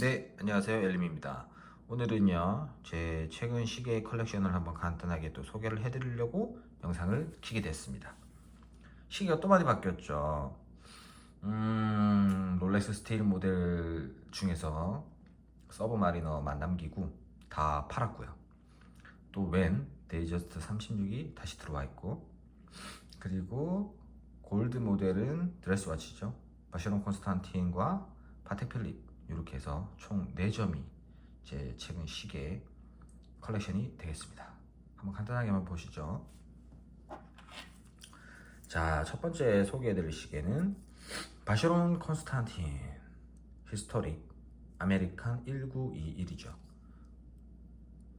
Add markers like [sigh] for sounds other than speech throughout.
네, 안녕하세요. 엘림입니다. 오늘은요, 제 최근 시계 컬렉션을 한번 간단하게 또 소개를 해드리려고 영상을 키게 됐습니다. 시계가 또 많이 바뀌었죠. 음, 롤렉스 스테일 모델 중에서 서브 마리너 만 남기구 다 팔았고요. 또 웬 데이저스트 36이 다시 들어와 있고, 그리고 골드 모델은 드레스워치죠. 바시론 콘스탄틴과 파텍 필립 이렇게 해서 총 4점이 제 최근 시계 컬렉션이 되겠습니다. 한번 간단하게 한번 보시죠. 자, 첫 번째 소개해드릴 시계는 바시론 콘스탄틴 히스토릭 아메리칸 1921이죠.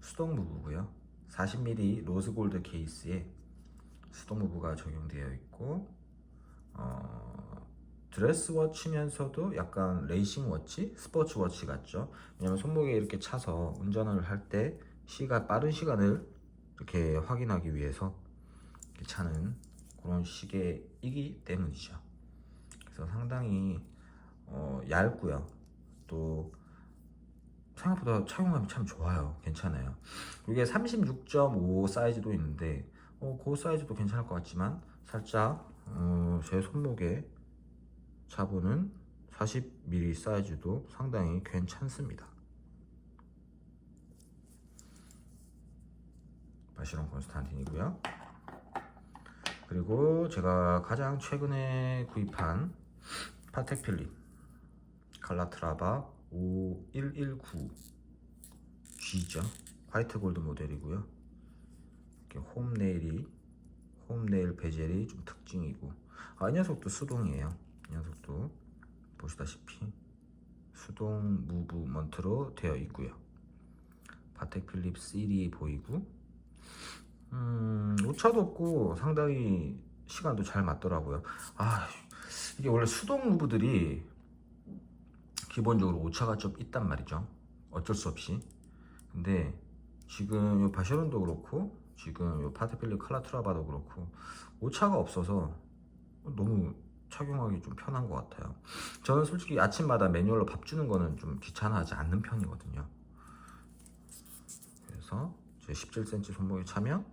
수동 무브고요. 40mm 로즈 골드 케이스에 수동 무브가 적용되어 있고 어, 드레스 워치면서도 약간 레이싱 워치, 스포츠 워치 같죠. 왜냐면 손목에 이렇게 차서 운전을 할 때 시간 빠른 시간을 이렇게 확인하기 위해서 이렇게 차는 그런 시계이기 때문이죠. 그래서 상당히 어, 얇고요. 또 생각보다 착용감이 참 좋아요. 괜찮아요. 이게 36.5 사이즈도 있는데 어, 그 사이즈도 괜찮을 것 같지만 살짝 어, 제 손목에 차보는 40mm 사이즈도 상당히 괜찮습니다. 바시론 콘스탄틴이고요. 그리고 제가 가장 최근에 구입한 파텍 필립 칼라트라바 5119G죠. 화이트 골드 모델이고요. 이렇게 홈 네일이 홈 네일 베젤이 좀 특징이고 아, 이 녀석도 수동이에요. 이 녀석도 보시다시피 수동 무브먼트로 되어 있고요. 바텍 필립 CD 보이고 음, 오차도 없고 상당히 시간도 잘 맞더라고요. 아, 이게 원래 수동 무브들이 기본적으로 오차가 좀 있단 말이죠. 어쩔 수 없이. 근데 지금 요 바쉐론도 그렇고 지금 요 파테필리 칼라트라바도 그렇고 오차가 없어서 너무 착용하기 좀 편한 것 같아요. 저는 솔직히 아침마다 매뉴얼로 밥 주는 거는 좀 귀찮아하지 않는 편이거든요. 그래서 제 17cm 손목에 차면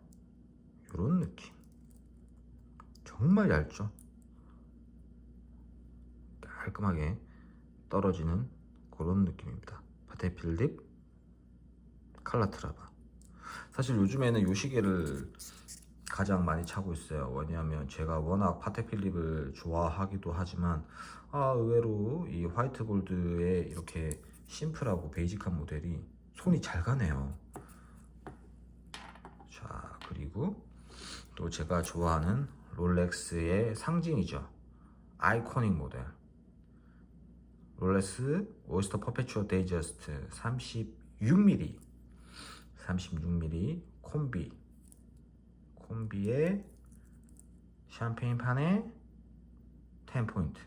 이런 느낌. 정말 얇죠. 깔끔하게 떨어지는 그런 느낌입니다. 파테 필립 칼라트라바. 사실 요즘에는 이 시계를 가장 많이 차고 있어요. 왜냐하면 제가 워낙 파테필립을 좋아하기도 하지만 아, 의외로 이 화이트 골드의 이렇게 심플하고 베이직한 모델이 손이 잘 가네요. 자, 그리고 또 제가 좋아하는 롤렉스의 상징이죠. 아이코닉 모델. 롤렉스 오이스터 퍼페추어 데이저스트 36mm 36mm 콤비 콤비의 샴페인 판에 10 포인트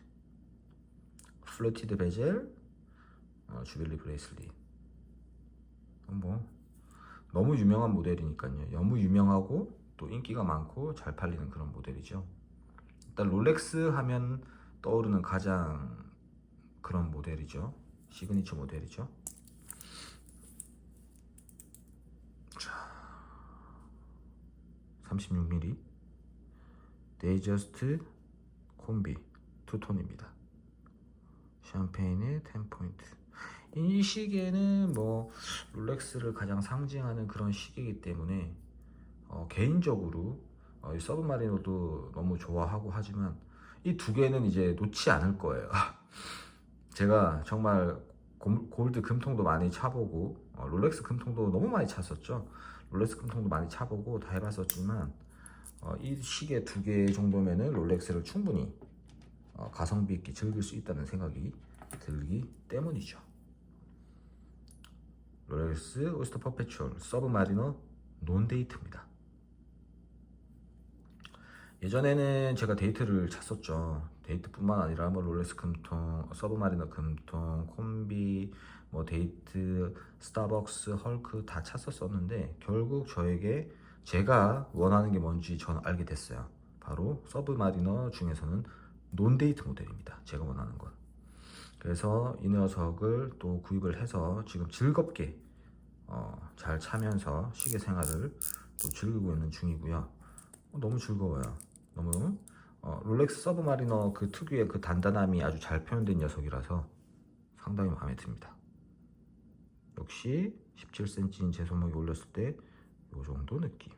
플루티드 베젤 어, 주빌리 브레이슬릿 어, 뭐 너무 유명한 모델이니까요. 너무 유명하고 또 인기가 많고 잘 팔리는 그런 모델이죠. 일단 롤렉스 하면 떠오르는 가장 그런 모델이죠. 시그니처 모델이죠 36mm 데이저스트 콤비 투톤입니다. 샴페인의 10포인트 이 시계는 뭐 롤렉스를 가장 상징하는 그런 시계이기 때문에 어, 개인적으로 어, 이 서브마리노도 너무 좋아하고 하지만 이 두 개는 이제 놓지 않을 거예요. [laughs] 제가 정말 곰- 골드 금통도 많이 차보고 어, 롤렉스 금통도 너무 많이 찼었죠. 롤렉스 금통도 많이 차보고 다 해봤었지만 어, 이 시계 두 개 정도면은 롤렉스를 충분히 어, 가성비 있게 즐길 수 있다는 생각이 들기 때문이죠. 롤렉스 오스터 퍼페추얼 서브마리너 논데이트입니다. 예전에는 제가 데이트를 찼었죠. 데이트뿐만 아니라 뭐 롤렉스 금통, 서브마리너 금통, 콤비, 뭐 데이트, 스타벅스, 헐크 다 찼었었는데 결국 저에게 제가 원하는 게 뭔지 저는 알게 됐어요. 바로 서브마리너 중에서는 논데이트 모델입니다. 제가 원하는 건. 그래서 이 녀석을 또 구입을 해서 지금 즐겁게 어, 잘 차면서 시계 생활을 또 즐기고 있는 중이고요. 어, 너무 즐거워요. 너무 어, 롤렉스 서브마리너 그 특유의 그 단단함이 아주 잘 표현된 녀석이라서 상당히 마음에 듭니다. 역시 17cm인 제 손목에 올렸을 때 이 정도 느낌.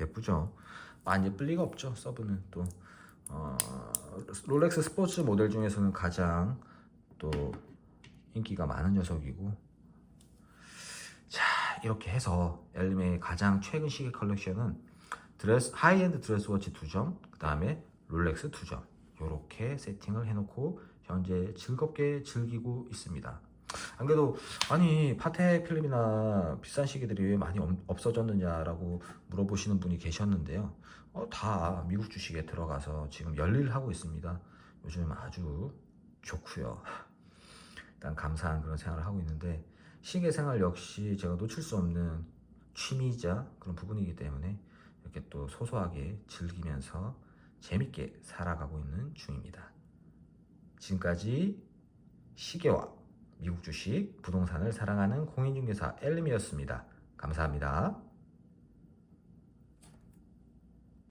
예쁘죠? 많이 예쁠 리가 없죠. 서브는 또 어, 롤렉스 스포츠 모델 중에서는 가장 또 인기가 많은 녀석이고 자 이렇게 해서 엘림의 가장 최근 시계 컬렉션은 드레스 하이엔드 드레스워치 2점 그 다음에 롤렉스 2점 이렇게 세팅을 해놓고 현재 즐겁게 즐기고 있습니다. 안 그래도 아니 파테 필름이나 비싼 시계들이 왜 많이 없- 없어졌느냐라고 물어보시는 분이 계셨는데요. 어, 다 미국 주식에 들어가서 지금 열일하고 있습니다. 요즘 아주 좋고요. 일단 감사한 그런 생활을 하고 있는데 시계 생활 역시 제가 놓칠 수 없는 취미이자 그런 부분이기 때문에 이렇게 또 소소하게 즐기면서 재밌게 살아가고 있는 중입니다. 지금까지 시계와 미국 주식, 부동산을 사랑하는 공인중개사 엘림이었습니다. 감사합니다.